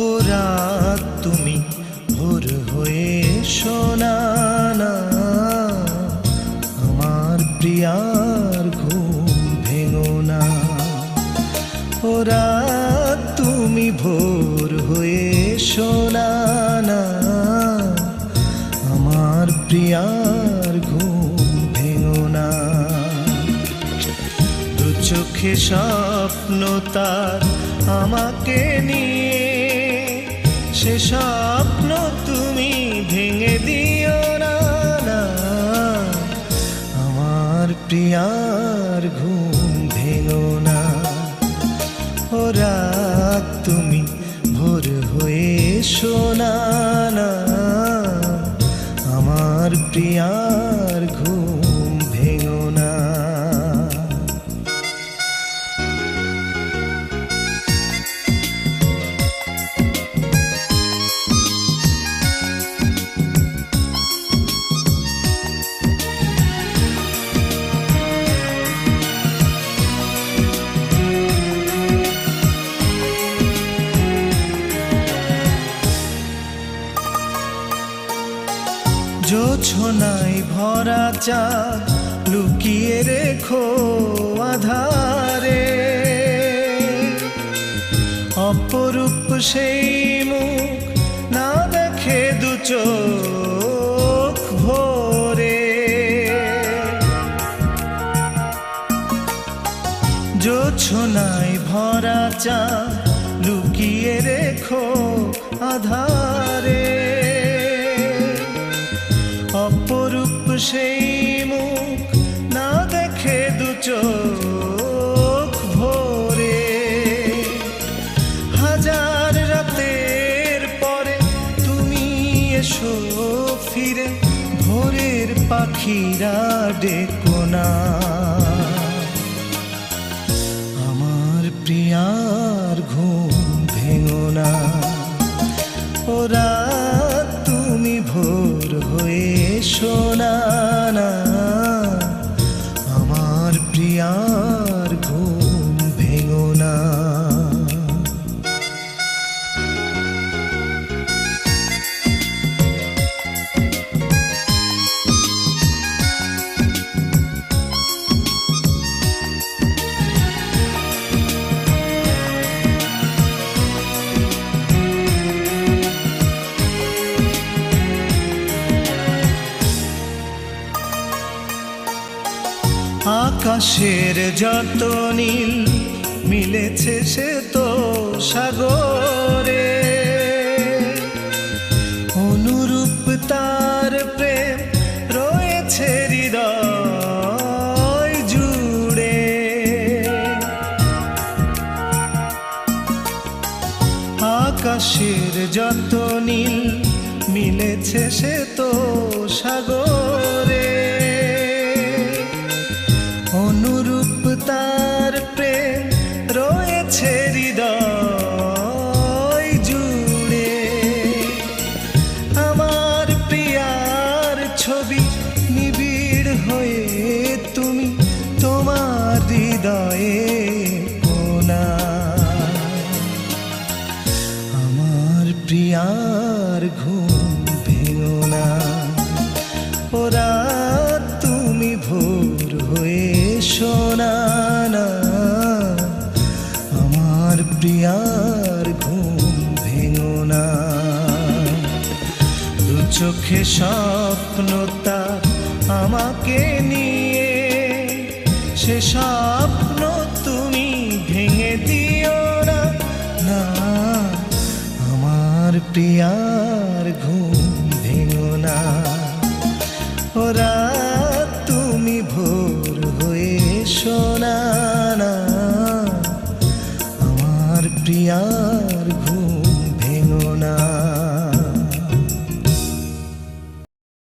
ও রাত তুমি ভোর হয়ে শোনানা আমার প্রিয়ার ঘুম ভেঙো না। ও রাত তুমি ভোর হয়ে শোনা না আমার প্রিয়ার ঘুম ভেঙো না। দু চোখে স্বপ্ন তার আমাকে নিয়ে সে স্বপ্ন তুমি ভেঙে দিও না আমার প্রিয়ার ঘুম ভেঙো না। ও রাত তুমি ভোর হয়ে শোনা আমার প্রিয়ার জোছনাই ভরা চা লুকিয়ে রেখো আধারে। অপরূপ সেই মুখ না দেখে দু চোখ ভোরে। জোছনাই ভরা চা লুকিয়ে রেখো আধারে। চোখ ভোরে। হাজার রাতের পরে তুমি এসো ফিরে ভোরের পাখিরা ডেকো আমার প্রিয়ার আকাশের যত নীল মিলেছে সে তো সাগরে। অনুরূপ তার প্রেম রয়েছে হৃদয় জুড়ে। আকাশের যত নীল মিলেছে সে তো সাগরে। হৃদয়ে কোনা। আমার প্রিয়ার ঘুম ভেঙো না। ওরা তুমি ভোর হয়ে শোনা না। আমার প্রিয়ার ঘুম ভেঙো না। দু চোখে স্বপ্নতা আমাকে নিয়ে সে স্বপ্ন তুমি ভেঙে দিও না। না, আমার প্রিয়ার ঘুম ভেঙো না। ওরা তুমি ভোর হয়ে শোনা